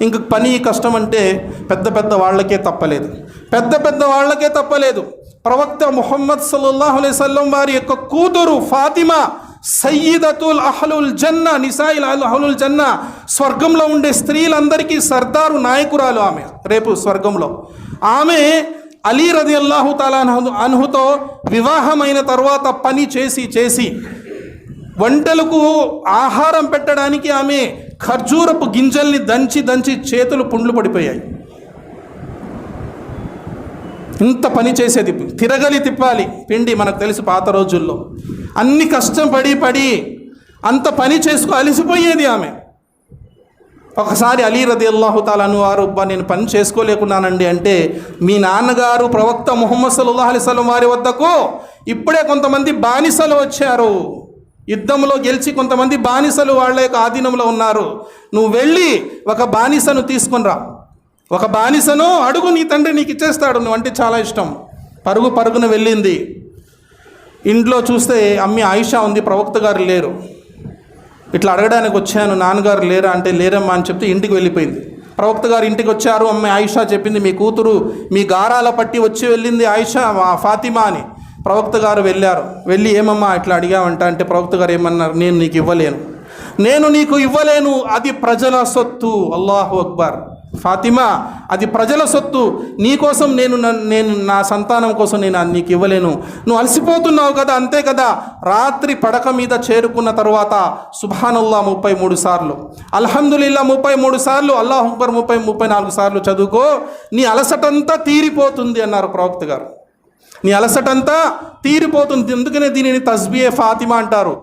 ఇంక పని కష్టం అంటే పెద్ద పెద్ద వాళ్ళకే తప్పలేదు. పెద్ద పెద్ద వాళ్ళకే తప్పలేదు. ప్రవక్త ముహమ్మద్ సల్లల్లాహు అలైవల్లం వారి యొక్క కూతురు ఫాతిమా సయ్యదతుల్ అహలుల్ జన్న నిసాయిల్ అల్ అహలుల్ జన్న స్వర్గంలో ఉండే స్త్రీలందరికీ సర్దారు నాయకురాలు ఆమె. రేపు స్వర్గంలో. ఆమె అలీ రది అల్లాహు తాలా అనుహుతో వివాహమైన తర్వాత పని చేసి చేసి వంటలకు ఆహారం పెట్టడానికి ఆమె ఖర్జూరపు గింజల్ని దంచి దంచి చేతులు పుండ్లు పడిపోయాయి. ఇంత పని చేసేది తిరగలి తిప్పాలి పిండి మనకు తెలుసు పాత రోజుల్లో. అన్ని కష్టం పడి పడి అంత పని చేసుకో అలసిపోయేది ఆమె. ఒకసారి అలీ రది అల్లాహు తాలాను వారు నేను పని చేసుకోలేకున్నానండి అంటే మీ నాన్నగారు ప్రవక్త ముహమ్మద్ సల్లాహ్ అలిస్లం వారి వద్దకు ఇప్పుడే కొంతమంది బానిసలు వచ్చారు. యుద్ధంలో గెలిచి కొంతమంది బానిసలు వాళ్ళ యొక్క ఆధీనంలో ఉన్నారు. నువ్వు వెళ్ళి ఒక బానిసను తీసుకునిరా. ఒక బానిసను అడుగు నీ తండ్రి నీకు ఇచ్చేస్తాడు. నువ్వు అంటే చాలా ఇష్టం. పరుగు పరుగున వెళ్ళింది. ఇంట్లో చూస్తే అమ్మి ఆయిషా ఉంది ప్రవక్త గారు లేరు. ఇట్లా అడగడానికి వచ్చాను నాన్నగారు లేరా అంటే లేరమ్మా అని చెప్తే ఇంటికి వెళ్ళిపోయింది. ప్రవక్త గారు ఇంటికి వచ్చారు అమ్మాయి ఆయిషా చెప్పింది మీ కూతురు మీ గారాల పట్టి వచ్చి వెళ్ళింది ఆయిషా ఫాతిమా అని. ప్రవక్త గారు వెళ్ళారు. వెళ్ళి ఏమమ్మా ఇట్లా అడిగావంట అంటే ప్రవక్త గారు ఏమన్నారు నేను నీకు ఇవ్వలేను. నేను నీకు ఇవ్వలేను అది ప్రజల సొత్తు. అల్లాహు అక్బర్. ఫాతిమా అది ప్రజల సొత్తు. నీకోసం నేను నన్- నేను నా సంతానం కోసం నేను అది నీకు ఇవ్వలేను. నువ్వు అలసిపోతున్నావు కదా అంతే కదా? రాత్రి పడక మీద చేరుకున్న తర్వాత సుభానుల్లా ముప్పై మూడు సార్లు అల్హమ్దులిల్లా ముప్పై మూడు సార్లు అల్లాహ్ అక్బర్ ముప్పై ముప్పై నాలుగు సార్లు చదువుకో నీ అలసటంతా తీరిపోతుంది అన్నారు ప్రవక్త గారు. నీ అలసటంతా తీరిపోతుంది. అందుకనే దీనిని తస్బియే ఫాతిమా అంటారు.